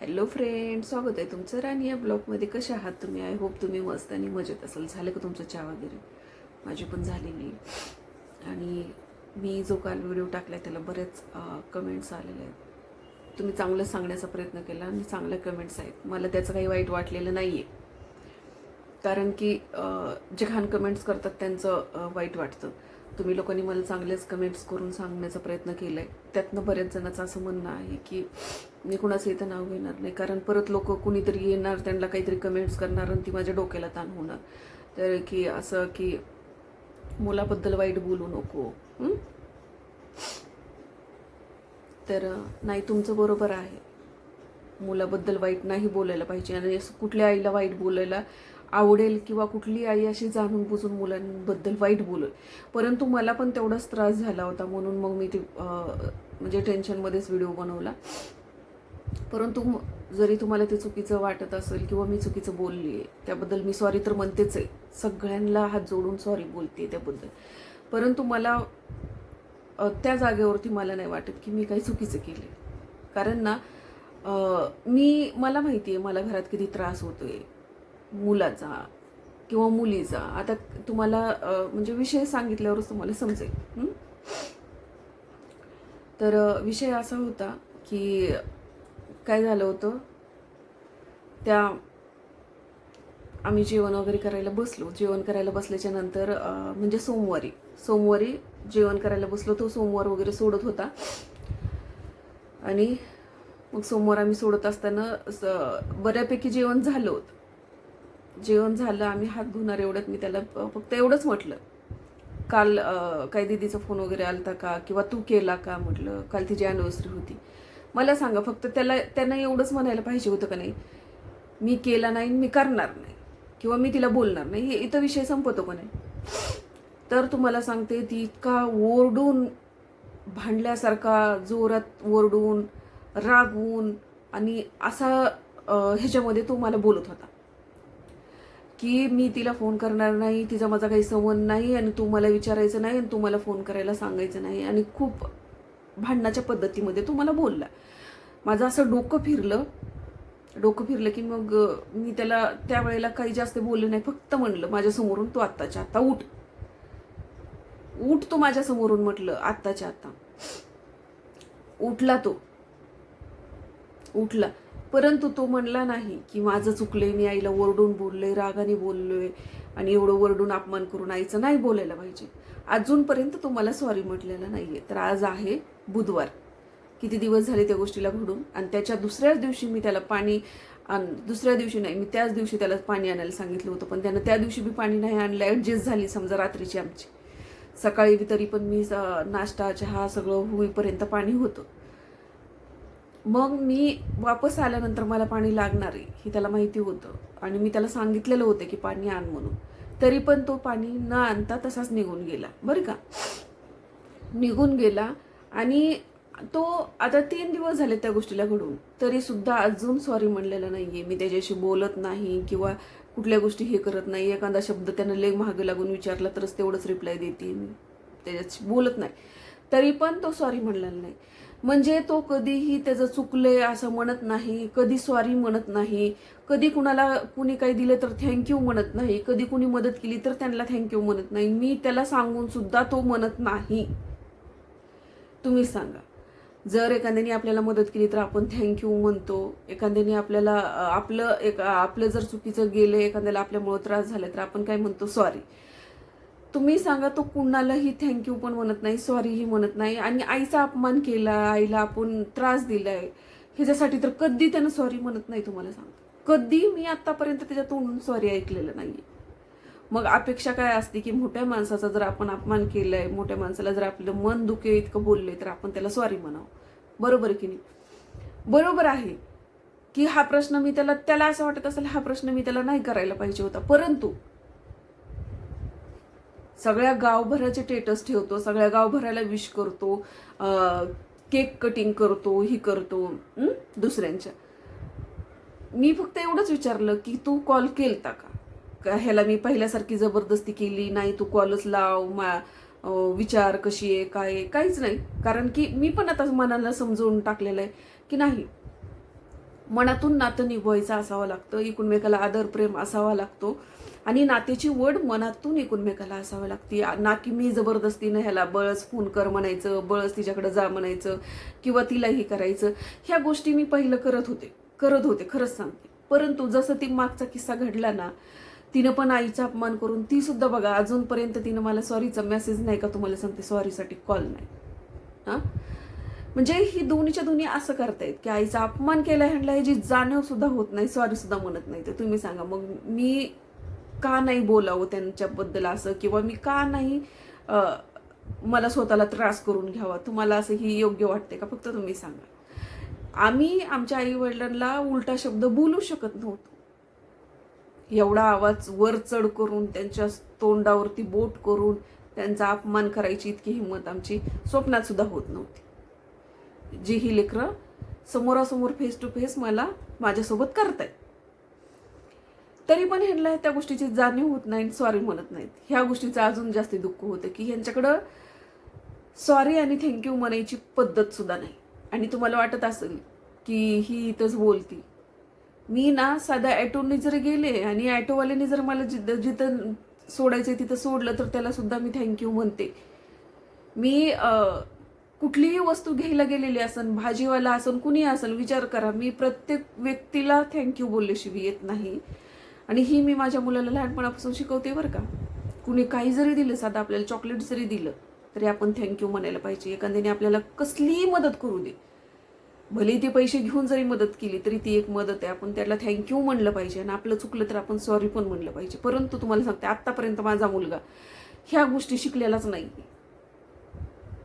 Hello friend स्वागत आहे तुमचं. राणी या ब्लॉगमध्ये कसे आहात तुम्ही? आय होप तुम्ही मस्त आणि मजेत असेल. झालं का तुमचं चहा वगैरे? माझी पण झालेली आणि मी जो काल व्हिडिओ टाकला त्याला बरेच कमेंट्स आलेले आहेत. तुम्ही चांगलं सांगण्याचा प्रयत्न केला आणि चांगल्या कमेंट्स आहेत. मला त्याचं काही वाईट वाटलेलं नाही आहे कारण की जे घाण कमेंट्स करतात त्यांचं वाईट वाटतं. तुम्ही लोकांनी मला चांगलेच कमेंट्स करून सांगण्याचा प्रयत्न केला आहे त्यातनं बऱ्याच जणांचं असं म्हणणं आहे की मी कुणाचं इथं नाव घेणार नाही. कारण परत लोक कुणीतरी येणार त्यांना काहीतरी कमेंट्स करणार आणि ती माझ्या डोक्याला ताण होणार. तर की असं की मुलाबद्दल वाईट बोलू नको. तर नाही तुमचं बरोबर आहे. मुलाबद्दल वाईट नाही बोलायला पाहिजे. आणि कुठल्या आईला वाईट बोलायला आवडेल किंवा कुठली आई अशी जाणून बुजून मुलांबद्दल वाईट बोलल. परंतु मला पण तेवढाच त्रास झाला होता म्हणून मग मी ते म्हणजे टेन्शनमध्येच व्हिडिओ बनवला. परंतु जरी तुम्हाला ते चुकीचं वाटत असेल किंवा मी चुकीचं बोलली आहे त्याबद्दल मी सॉरी तर म्हणतेच आहे. सगळ्यांना हात जोडून सॉरी बोलते त्याबद्दल. परंतु मला त्या जागेवरती मला नाही वाटत की मी काही चुकीचं केले कारण ना मी मला माहिती आहे मला घरात किती त्रास होतो आहे मुलाचा किंवा मुलीचा. आता तुम्हाला म्हणजे विषय सांगितल्यावरच तुम्हाला समजेल. तर विषय असा होता की काय झालं होतं? त्या आम्ही जेवण वगैरे करायला बसलो. जेवण करायला बसल्याच्या नंतर म्हणजे सोमवारी सोमवारी जेवण करायला बसलो. तो सोमवार वगैरे सोडत होता. आणि मग सोमवार आम्ही सोडत असताना बऱ्यापैकी जेवण झालं होतं. जेवण झालं आम्ही हात धुणार एवढ्यात मी त्याला फक्त एवढंच म्हटलं. काल काही काय दिदीचा फोन वगैरे आलता का? किंवा तू केला का? म्हटलं काल तिची ॲनिव्हर्सरी होती. मला सांगा फक्त त्याला त्यांना एवढंच म्हणायला पाहिजे होतं का नाही? मी केला नाही मी करणार नाही. किंवा मी तिला बोलणार नाही. हे इथं विषय संपतो का नाही? तर तुम्हाला सांगते ती इतका ओरडून भांडल्यासारखा जोरात ओरडून रागवून आणि असा ह्याच्यामध्ये तो मला बोलत होता. की मी तिला फोन करणार नाही तिचा माझा काही संबंध नाही आणि तू मला विचारायचं नाही आणि तू मला फोन करायला सांगायचं नाही. आणि खूप भांडणाच्या पद्धतीमध्ये तो मला बोलला. माझं असं डोकं फिरलं डोकं फिरलं की मग मी त्याला त्यावेळेला काही जास्त बोलले नाही. फक्त म्हणलं माझ्यासमोरून तू आत्ताच्या आत्ता उठ. उठ तू माझ्यासमोरून म्हटलं आत्ताच्या आत्ता. उठला तो. उठला. परंतु तो म्हणला नाही की माझं चुकलंय मी आईला ओरडून बोललोय रागाने बोललोय आणि एवढं ओरडून अपमान करून आईचं नाही बोलायला पाहिजे. अजूनपर्यंत तो मला सॉरी म्हटलेला नाहीये. तर आज आहे बुधवार. किती दिवस झाले त्या गोष्टीला घडून? आणि त्याच्या दुसऱ्याच दिवशी मी त्याला पाणी आण दुसऱ्या दिवशी नाही मी त्याच दिवशी त्याला पाणी आणायला सांगितलं होतं. पण त्यानं त्या दिवशी बी पाणी नाही आणलं ॲडजस्ट झाली समजा रात्रीची आमची. सकाळी तरी पण मी स- नाश्ता चहा सगळं होईपर्यंत पाणी होतं. मग मी वापस आल्यानंतर मला पाणी लागणार आहे हे त्याला माहिती होतं. आणि मी त्याला सांगितलेलं होतं की पाणी आण म्हणून. तरी पण तो पाणी न आणता तसाच निघून गेला. बरं का? निघून गेला आणि तो आता तीन दिवस झाले त्या गोष्टीला घडून. तरीसुद्धा अजून सॉरी म्हणलेलं नाहीये. मी त्याच्याशी बोलत नाही किंवा कुठल्या गोष्टी हे करत नाही. एखादा शब्द त्यानं लय मागे लागून विचारला तरच तेवढंच रिप्लाय देते मी. त्याच्याशी बोलत नाही. तरी पण तो सॉरी म्हणलेला नाही. म्हणजे तो कधीही त्याचं चुकलंय असं म्हणत नाही कधी सॉरी म्हणत नाही कधी कुणाला कुणी काही दिलं तर थँक्यू म्हणत नाही कधी कुणी मदत केली तर त्यांना थँक्यू म्हणत नाही. मी त्याला सांगून सुद्धा तो म्हणत नाही. तुम्ही सांगा. जर एखाद्याने आपल्याला मदत केली तर आपण थँक्यू म्हणतो. एखाद्याने आपल्याला आपलं एक आपलं जर चुकीचं गेलं एखाद्याला आपल्यामुळं त्रास झाला तर आपण काय म्हणतो? सॉरी तुम्ही सांगा तो कुणालाही थँक्यू पण म्हणत नाही सॉरीही म्हणत नाही. आणि आईचा अपमान केला आईला आपण त्रास दिलाय. ह्याच्यासाठी तर कधी त्यानं सॉरी म्हणत नाही तुम्हाला सांगतो. कधी मी आतापर्यंत त्याच्या तोंडून सॉरी ऐकलेलं नाही मग अपेक्षा काय असते की मोठ्या माणसाचा जर आपण अपमान केलाय मोठ्या माणसाला जर आपलं मन दुखे इतकं बोलले तर आपण त्याला सॉरी म्हणावं. बरोबर की नाही? बरोबर आहे की हा प्रश्न मी त्याला त्याला असं वाटत असेल हा प्रश्न मी त्याला नाही करायला पाहिजे होता. परंतु सगळ्या गावभराचे टेटस ठेवतो सगळ्या गावभराला विश करतो केक कटिंग करतो ही करतो दुसऱ्यांच्या. मी फक्त एवढंच विचारलं की तू कॉल केलता का? का ह्याला मी पहिल्यासारखी जबरदस्ती केली नाही तू कॉलच लाव मा विचार कशी आहे काय आहे काहीच नाही. कारण की मी पण आता मनाला समजवून टाकलेलं आहे की नाही. मनातून नातं निभवायचं असावं लागतं एकूणमेकाला आदर प्रेम असावा लागतो. आणि नातेची वड मनातून एकूणमेकाला असावं लागते. ना की मी जबरदस्तीनं ह्याला बळच फोन कर म्हणायचं बळच तिच्याकडे जा म्हणायचं किंवा तिला हे करायचं. ह्या गोष्टी मी पहिलं करत होते. करत होते खरंच सांगते. परंतु जसं ती मागचा किस्सा घडला ना तिनं पण आईचा अपमान करून ती सुद्धा बघा अजूनपर्यंत तिनं मला सॉरीचा मेसेज नाही का तुम्हाला सांगते सॉरीसाठी कॉल नाही. हां? म्हणजे ही दोन्हीच्या दोन्ही असं करतायत की आईचा अपमान केला ह्यांना ह्याची जाणीव सुद्धा होत नाही सॉरी सुद्धा म्हणत नाही तर तुम्ही सांगा मग मी का नाही बोलावं त्यांच्याबद्दल असं? किंवा मी का नाही मला स्वतःला त्रास करून घ्यावा? तुम्हाला असं ही योग्य वाटते का? फक्त तुम्ही सांगा. आम्ही आमच्या आई वडिलांना उलटा शब्द बोलू शकत नव्हतो. एवढा आवाज वर चढ करून त्यांच्या तोंडावरती बोट करून त्यांचा अपमान करायची इतकी हिंमत आमची स्वप्नात सुद्धा होत नव्हती. जी ही लेकरं समोरासमोर फेस टू फेस मला माझ्यासोबत करतायत. तरी पण ह्यांना त्या गोष्टीची जाणीव होत नाही सॉरी म्हणत नाहीत. ह्या गोष्टीचं अजून जास्त दुःख होतं की ह्यांच्याकडं सॉरी आणि थँक्यू म्हणायची पद्धत सुद्धा नाही. आणि तुम्हाला वाटत असेल की ही इथंच बोलती. मी ना साध्या ॲटोने जर गेले आणि ॲटोवाल्याने जर मला जिथं जिथं सोडायचं तिथं सोडलं तर त्याला सुद्धा मी थँक्यू म्हणते. मी कुठलीही वस्तू घ्यायला गेलेली असन भाजीवाला असन कुणी असन विचार करा मी प्रत्येक व्यक्तीला थँक्यू बोलल्याशिवाय येत नाही. आणि ही मी माझ्या मुलाला लहानपणापासून शिकवते बरं का. कुणी काही जरी दिलं साधं आपल्याला चॉकलेट जरी दिलं तरी आपण थँक्यू म्हणायला पाहिजे. एखाद्याने आपल्याला कसलीही मदत करू दे. भले ते पैसे घेऊन जरी मदत केली तरी ती एक मदत आहे. आपण त्याला थँक्यू म्हणलं पाहिजे आणि आपलं चुकलं तर आपण सॉरी पण म्हणलं पाहिजे. परंतु तुम्हाला सांगते आत्तापर्यंत माझा मुलगा ह्या गोष्टी शिकलेलाच नाही.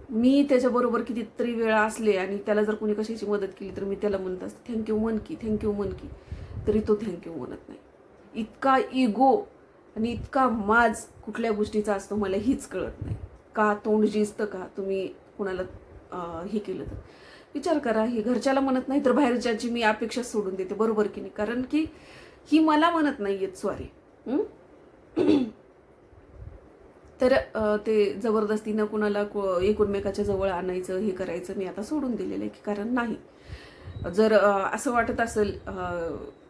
मी त्याच्याबरोबर कितीतरी वेळा असले आणि त्याला जर कोणी कशाची मदत केली तर मी त्याला म्हणत असते थँक्यू म्हण की थँक्यू म्हण की. तरी तो थँक्यू म्हणत नाही. इतका इगो आणि इतका माज कुठल्या गोष्टीचा असतो मला हीच कळत नाही. का तोंड जिजतं का? तुम्ही कुणाला हे केलं तर? विचार करा हे घरच्याला म्हणत नाही तर बाहेरच्याची मी अपेक्षा सोडून देते बरोबर की नाही? कारण की ही मला म्हणत नाही आहेत सॉरी तर ते जबरदस्तीनं कुणाला को- एकमेकाच्या जवळ आणायचं हे करायचं मी आता सोडून दिलेलं आहे की कारण नाही. जर असं वाटत असेल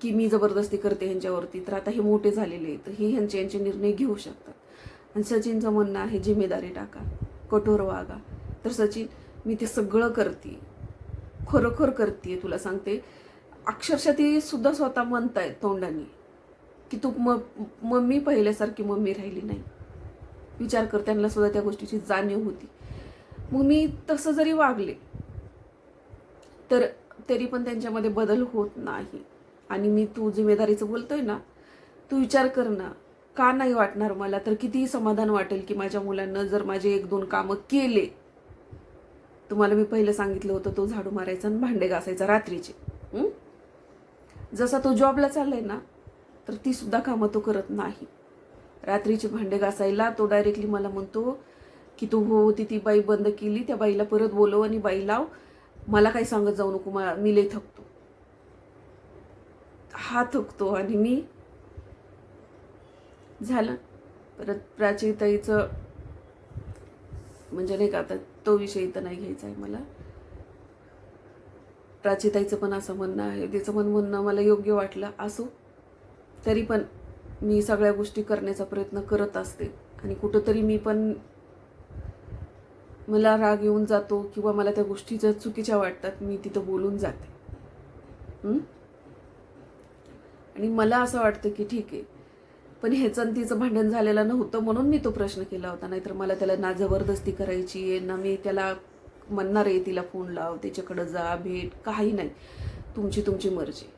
की मी जबरदस्ती करते ह्यांच्यावरती तर आता हे मोठे झालेले आहेत तर हे ह्यांचे यांचे निर्णय घेऊ शकतात. आणि सचिनचं म्हणणं आहे जिम्मेदारी टाका कठोर वागा. तर सचिन मी ते सगळं करते खरोखर करते तुला सांगते. अक्षरशः ती सुद्धा स्वतः म्हणतायत तोंडाने की तू म मम्मी पहिल्यासारखी मम्मी राहिली नाही. विचार कर त्यांना सुद्धा त्या गोष्टीची जाणीव होती. मग मी तसं जरी वागले तर तरी पण त्यांच्यामध्ये बदल होत नाही. आणि मी तू जिम्मेदारीचं बोलतोय ना तू विचार कर ना का नाही वाटणार मला? तर कितीही समाधान वाटेल की माझ्या मुलांना जर माझे एक दोन कामं केले तुम्हाला मी पहिलं सांगितलं होतं तो झाडू मारायचा आणि भांडे घासायचा रात्रीचे. जसा तो जॉबला चाललाय ना तर ती सुद्धा कामं तो करत नाही. रात्रीचे भांडे घासायला तो डायरेक्टली मला म्हणतो की तू हो ती ती बाई बंद केली त्या बाईला परत बोलव आणि बाई लाव. मला काही सांगत जाऊ नको मा- मी लई थकतो. हा थकतो आणि मी झालं. परत प्राचीताईचं म्हणजे नाही का आता तो विषय इथं नाही घ्यायचा आहे मला. प्राचीताईचं पण असं म्हणणं आहे तिचं पण म्हणणं मला योग्य वाटलं असो तरी पण मी सगळ्या गोष्टी करण्याचा प्रयत्न करत असते. आणि कुठंतरी मी पण मला राग येऊन जातो किंवा मला त्या गोष्टी जर चुकीच्या वाटतात मी तिथं बोलून जाते. आणि मला असं वाटतं की ठीक आहे पण ह्याचं तिचं भांडण झालेलं नव्हतं म्हणून मी तो प्रश्न केला होता. नाहीतर मला त्याला ना जबरदस्ती करायची आहे ना मी त्याला म्हणणार आहे तिला फोन लाव त्याच्याकडं जा भेट काही नाही. तुमची तुमची मर्जी.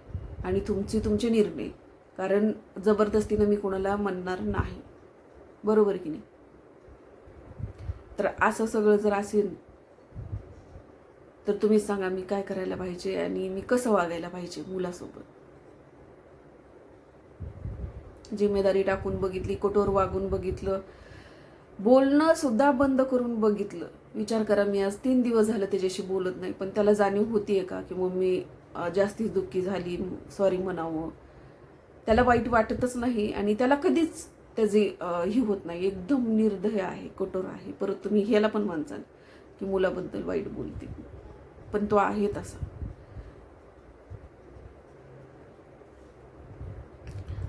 आणि तुमची तुमचे निर्णय. कारण जबरदस्तीनं मी कोणाला म्हणणार नाही. बरोबर की नाही? तर असं सगळं जर असेल तर तुम्हीच सांगा मी काय करायला पाहिजे आणि मी कसं वागायला पाहिजे मुलासोबत. जिम्मेदारी टाकून बघितली कठोर वागून बघितलं बोलणं सुद्धा बंद करून बघितलं. विचार करा मी आज तीन दिवस झालं त्याच्याशी बोलत नाही पण त्याला जाणीव होतीये का की मम्मी जास्तीच दुःखी झाली सॉरी म्हणावं. त्याला वाईट वाटतच नाही आणि त्याला कधीच त्याचे हे होत नाही. एकदम निर्दय आहे कठोर आहे. परत तुम्ही ह्याला पण म्हणचाल की मुलाबद्दल वाईट बोलते. पण तो आहे तसा.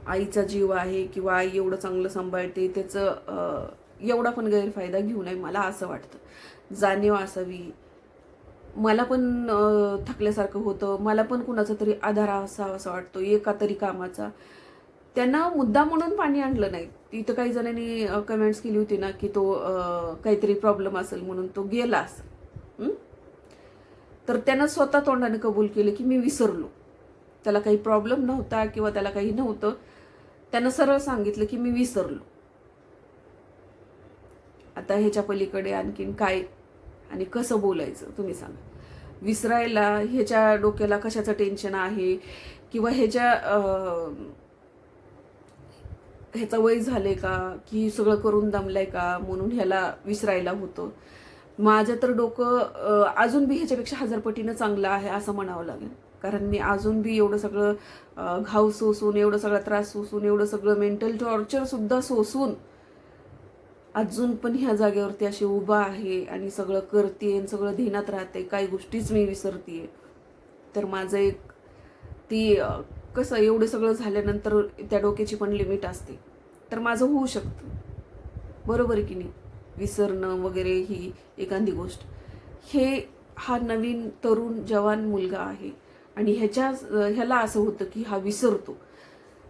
आईचा जीव आहे किंवा आई एवढं चांगलं सांभाळते त्याचं अं, एवढा पण गैरफायदा घेऊ नये मला असं वाटतं. जाणीव असावी. मला पण थकल्यासारखं होतं. मला पण कुणाचा तरी आधार असावा असं वाटतो. एका तरी कामाचा. त्यांना मुद्दा म्हणून पाणी आणलं नाही. तिथं काही जणांनी कमेंट्स केली होती ना की तो काहीतरी प्रॉब्लेम असेल म्हणून तो गेला असेल. तर त्यानं स्वतः तोंडाने कबूल केलं की मी विसरलो. त्याला काही प्रॉब्लेम नव्हता किंवा त्याला काही नव्हतं. त्यानं सरळ सांगितलं की मी विसरलो. आता ह्याच्या पलीकडे आणखीन काय आणि कसं बोलायचं तुम्ही सांगा. विसरायला ह्याच्या डोक्याला कशाचं टेन्शन आहे? किंवा ह्याच्या ह्याचा वय झाले का? की सगळं करून दमलंय का? म्हणून ह्याला विसरायला होतं. माझं तर डोकं अजून बी ह्याच्यापेक्षा हजारपटीनं चांगलं आहे असं म्हणावं लागेल. कारण मी अजून बी एवढं सगळं घाव सोसून एवढं सगळा त्रास सोसून एवढं सगळं मेंटल टॉर्चरसुद्धा सोसून अजून पण ह्या जागेवरती अशी उभा आहे आणि सगळं करते आणि सगळं ध्यानात राहते काही गोष्टीच मी विसरते तर माझं एक ती कसं एवढं सगळं झाल्यानंतर त्या डोक्याची पण लिमिट असते. तर माझं होऊ शकतं. बरोबर आहे की नाही? विसरणं वगैरे ही एखादी गोष्ट. हे हा नवीन तरुण जवान मुलगा आहे. आणि ह्याच्या ह्याला असं होतं की हा विसरतो.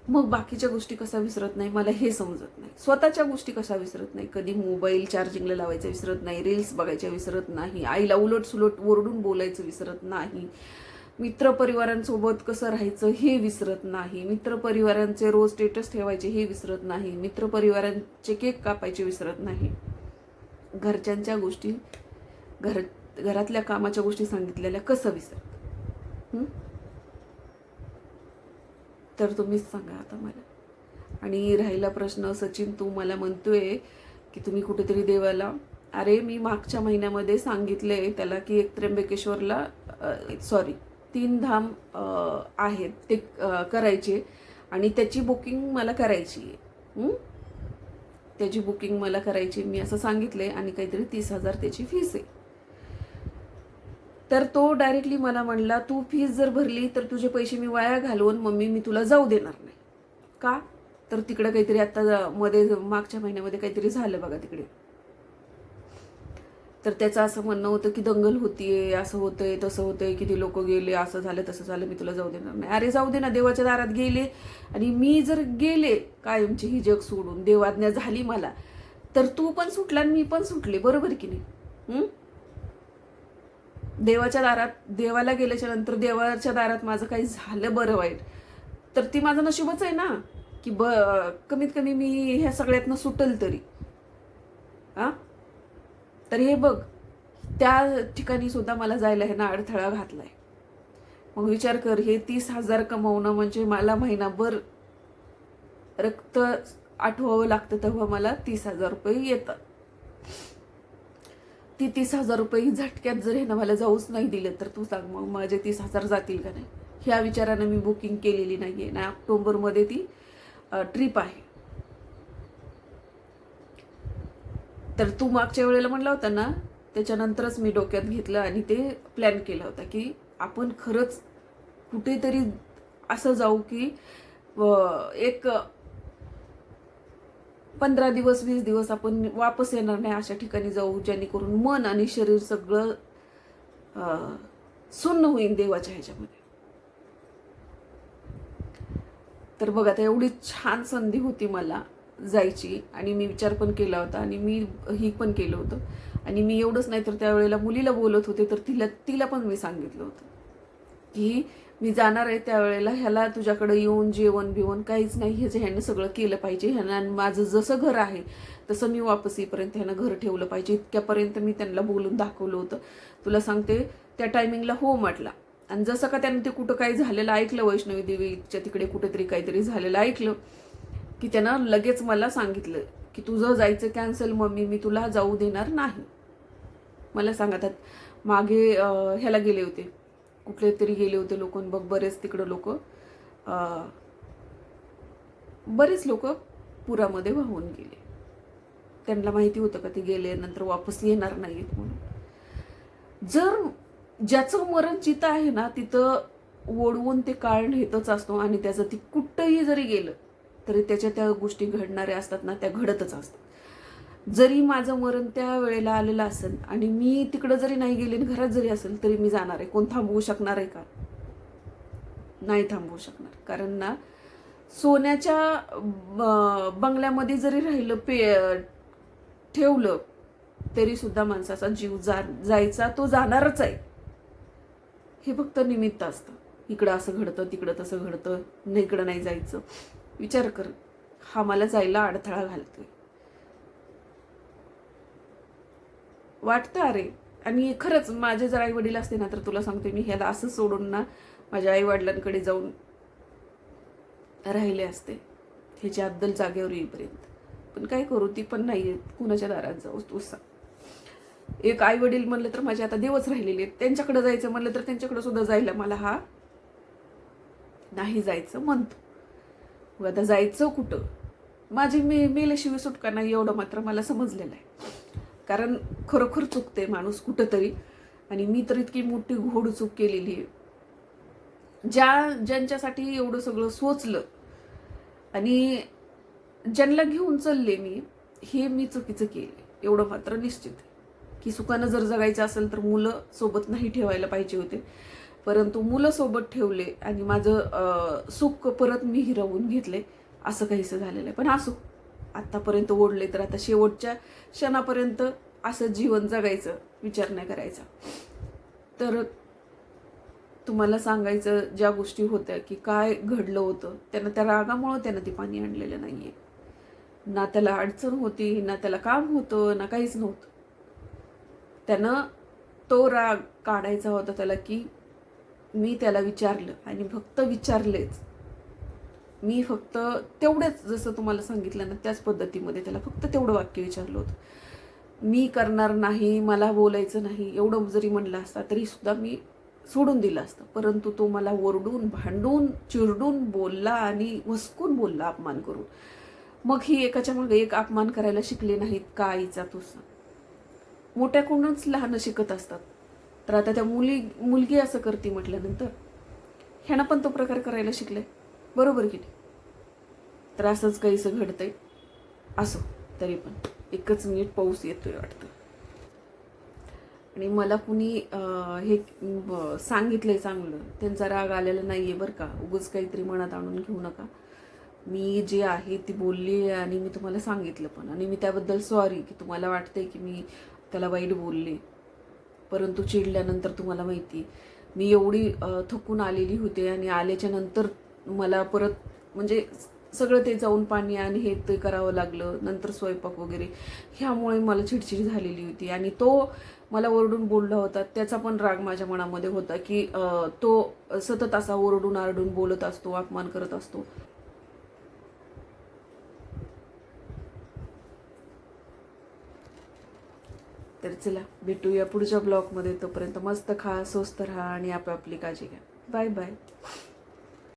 मग बाकीच्या गोष्टी कसा विसरत नाही? मला हे समजत नाही. स्वतःच्या गोष्टी कशा विसरत नाही? कधी मोबाईल चार्जिंगला लावायचा विसरत नाही. रील्स बघायच्या विसरत नाही. आईला उलट सुलट ओरडून बोलायचं विसरत नाही. मित्रपरिवारांसोबत कसं राहायचं हे विसरत नाही. मित्रपरिवारांचे रोज स्टेटस ठेवायचे हे विसरत नाही. मित्रपरिवारांचे केक कापायचे विसरत नाही. घरच्यांच्या गोष्टी घर घरातल्या कामाच्या गोष्टी सांगितलेल्या कसं विसरत? तर तुम्हीच सांगा आता मला. आणि राहिला प्रश्न सचिन तू मला म्हणतोय की तुम्ही कुठेतरी देवाला अरे मी मागच्या महिन्यामध्ये सांगितले त्याला की एक त्र्यंबकेश्वरला सॉरी तीन धाम आहेत ते करायचे आणि त्याची बुकिंग मला करायची आहे. त्याची बुकिंग मला करायची मी असं सांगितलंय आणि काहीतरी तीस हजार त्याची फीस आहे. तर तो डायरेक्टली मला म्हणला तू फीस जर भरली तर तुझे पैसे मी वाया घालवून मम्मी मी तुला जाऊ देणार नाही. का? तर तिकडं काहीतरी आता मध्ये मागच्या महिन्यामध्ये काहीतरी झालं बघा तिकडे. तर त्याचं असं म्हणणं होतं की दंगल होतीये असं होतंय तसं होतंय किती लोक गेले असं झालं तसं झालं मी तुला जाऊ देणार नाही. अरे जाऊ दे ना देवाच्या दारात गेले आणि मी जर गेले कायमची ही जग सोडून देवाज्ञा झाली मला तर तू पण सुटला आणि मी पण सुटले बरोबर की नाही? देवाच्या दारात देवाला गेल्याच्यानंतर देवाच्या दारात माझं काही झालं बरं वाईट. तर ती माझं नशीबच आहे ना की ब कमीत कमी मी ह्या सगळ्यातनं सुटल तरी. हा? तर हे बघ त्या ठिकाणी सुद्धा मला जायला हे ना अडथळा घातलाय. मग विचार कर हे तीस हजार कमवणं म्हणजे मला महिनाभर रक्त आठवावं लागतं तेव्हा मला तीस हजार रुपये येतात. ती तीस हजार रुपये झटक्यात जर ह्यानं मला जाऊच नाही दिलं तर तू सांग मग माझे तीस हजार जातील का नाही? ह्या विचारानं मी बुकिंग केलेली नाही आहे ना ऑक्टोबरमध्ये ती ट्रिप आहे. तर तू मागच्या वेळेला म्हणला होता ना त्याच्यानंतरच मी डोक्यात घेतलं आणि ते प्लॅन केला होता की आपण खरंच कुठेतरी असं जाऊ की एक पंधरा दिवस वीस दिवस आपण वापस येणार नाही अशा ठिकाणी जाऊ जेणेकरून मन आणि शरीर सगळं सुन्न होईल देवाच्या ह्याच्यामध्ये. तर बघा आता एवढी छान संधी होती मला. जायची. आणि मी विचार पण केला होता आणि मी ही पण केलं होतं. आणि मी एवढंच नाही तर त्यावेळेला मुलीला बोलत होते तर तिला तिला पण मी सांगितलं होतं. की मी जाणार आहे त्यावेळेला ह्याला तुझ्याकडे येऊन जेवण बिवण काहीच नाही. ह्याचं ह्यानं सगळं केलं पाहिजे ह्यानं माझं जसं घर आहे तसं मी वापस येईपर्यंत ह्यानं घर ठेवलं पाहिजे. इतक्यापर्यंत मी त्यांना बोलून दाखवलं होतं. तुला सांगते त्या टायमिंगला हो म्हटला. आणि जसं का त्यानं ते कुठं काही झालेलं ऐकलं वैष्णवी देवीच्या तिकडे कुठेतरी काहीतरी झालेलं ऐकलं. की त्यानं लगेच मला सांगितलं की तुझं जायचं कॅन्सल मम्मी मी तुला जाऊ देणार नाही. मला सांगतात मागे ह्याला गेले होते. कुठले तरी गेले होते लोक बघ बरेच तिकडं लोक बरेच लोक पुरामध्ये वाहून गेले. त्यांना माहिती होतं का ते गेले नंतर वापस येणार नाहीत म्हणून. जर ज्याचं मरण जिथं आहे ना तिथं ओढवून ते काळ नेतच असतो आणि त्याचं ती कुठंही जरी गेलं तरी त्याच्या त्या गोष्टी घडणाऱ्या असतात ना त्या घडतच असतात. जरी माझं मरण त्या वेळेला आलेलं असेल आणि मी तिकडं जरी नाही गेले आणि घरात जरी असेल तरी मी जाणार आहे. कोण थांबवू शकणार आहे का? नाही थांबवू शकणार. कारण ना सोन्याच्या बंगल्यामध्ये जरी राहिलं पे ठेवलं तरीसुद्धा माणसाचा जीव जा जायचा तो जाणारच आहे. हे फक्त निमित्त असतं. इकडं असं घडतं तिकडं तसं घडतं नाही इकडं नाही जायचं. विचार कर हा मला जायला अडथळा घालतोय. वाटतं अरे आणि खरंच माझे जर आई वडील असते ना तर तुला सांगते मी ह्याला असं सोडून ना माझ्या आई वडिलांकडे जाऊन राहिले असते. ह्याची अद्दल जागेवर येईपर्यंत. पण काय करू ती पण नाही आहेत कुणाच्या दारात जाऊ तू सांग. एक आई वडील म्हणलं तर माझे आता देवच राहिलेले आहेत. त्यांच्याकडे जायचं म्हणलं तर त्यांच्याकडे सुद्धा जायला मला हा नाही जायचं म्हणतो. मग आता जायचं कुठं? माझी मे मेल्याशिवाय सुटका नाही एवढं मात्र मला समजलेलं आहे. कारण खरोखर चुकते माणूस कुठंतरी. आणि मी तर इतकी मोठी घोड चूक केलेली आहे. ज्या ज्यांच्यासाठी एवढं सगळं सोचलं. आणि ज्यांना घेऊन चालले मी हे मी चुकीचं केले एवढं मात्र निश्चित की सुखानं जर जगायचं असेल तर मुलं सोबत नाही ठेवायला पाहिजे होते. परंतु मुलं सोबत ठेवले आणि माझं सुख परत मी हिरवून घेतले असं काहीसं झालेलं आहे. पण असो आत्तापर्यंत ओढले तर आता शेवटच्या क्षणापर्यंत असं जीवन जगायचं विचार नाही करायचा. तर तुम्हाला सांगायचं ज्या गोष्टी होत्या की काय घडलं होतं त्यांना त्या रागामुळं त्यानं ते पाणी आणलेलं नाही आहे ना त्याला अडचण होती ना त्याला काम होतं ना काहीच नव्हतं. त्यानं तो राग काढायचा होता त्याला की मी त्याला विचारलं आणि फक्त विचारलेच. मी फक्त तेवढंच जसं तुम्हाला सांगितलं ना त्याच पद्धतीमध्ये त्याला फक्त तेवढं वाक्य विचारलं होतं. मी करणार नाही मला बोलायचं नाही एवढं जरी म्हणलं असता तरी सुद्धा मी सोडून दिलं असतं. परंतु तो मला ओरडून भांडून चिरडून बोलला आणि वसकून बोलला अपमान करून. मग ही एकाच्या मागे एक अपमान करायला शिकले नाहीत का आईचा तुसा? मोठ्याकडूनच लहान शिकत असतात. तर आता त्या मुली मुलगी असं करते म्हटल्यानंतर ह्यानं पण तो प्रकार करायला शिकले बरोबर की नाही? तर असंच काहीसं घडतंय. असो तरी पण एकच मिनिट पाऊस येतोय वाटतं. आणि मला कुणी हे सांगितलं सांगितलंय चांगलं. त्यांचा राग आलेला नाही आहे बरं का. उगंच काहीतरी मनात आणून घेऊ नका. मी जे आहे ती बोलली आणि मी तुम्हाला सांगितलं पण. आणि मी त्याबद्दल सॉरी की तुम्हाला वाटतंय की मी त्याला वाईट बोलले. परंतु चिडल्यानंतर तुम्हाला माहिती मी एवढी थकून आलेली होते आणि आल्याच्यानंतर मला परत म्हणजे सगळं ते जाऊन पाणी आणि हे ते करावं लागलं नंतर स्वयंपाक वगैरे ह्यामुळे मला चिडचिड झालेली होती. आणि तो मला ओरडून बोलला होता त्याचा पण राग माझ्या मनामध्ये होता की तो सतत असा ओरडून आरडून बोलत असतो अपमान करत असतो. तर चला भेटूया पुढच्या ब्लॉगमध्ये. तोपर्यंत मस्त खा स्वस्त राहा आणि आपापली काळजी घ्या. Bye bye.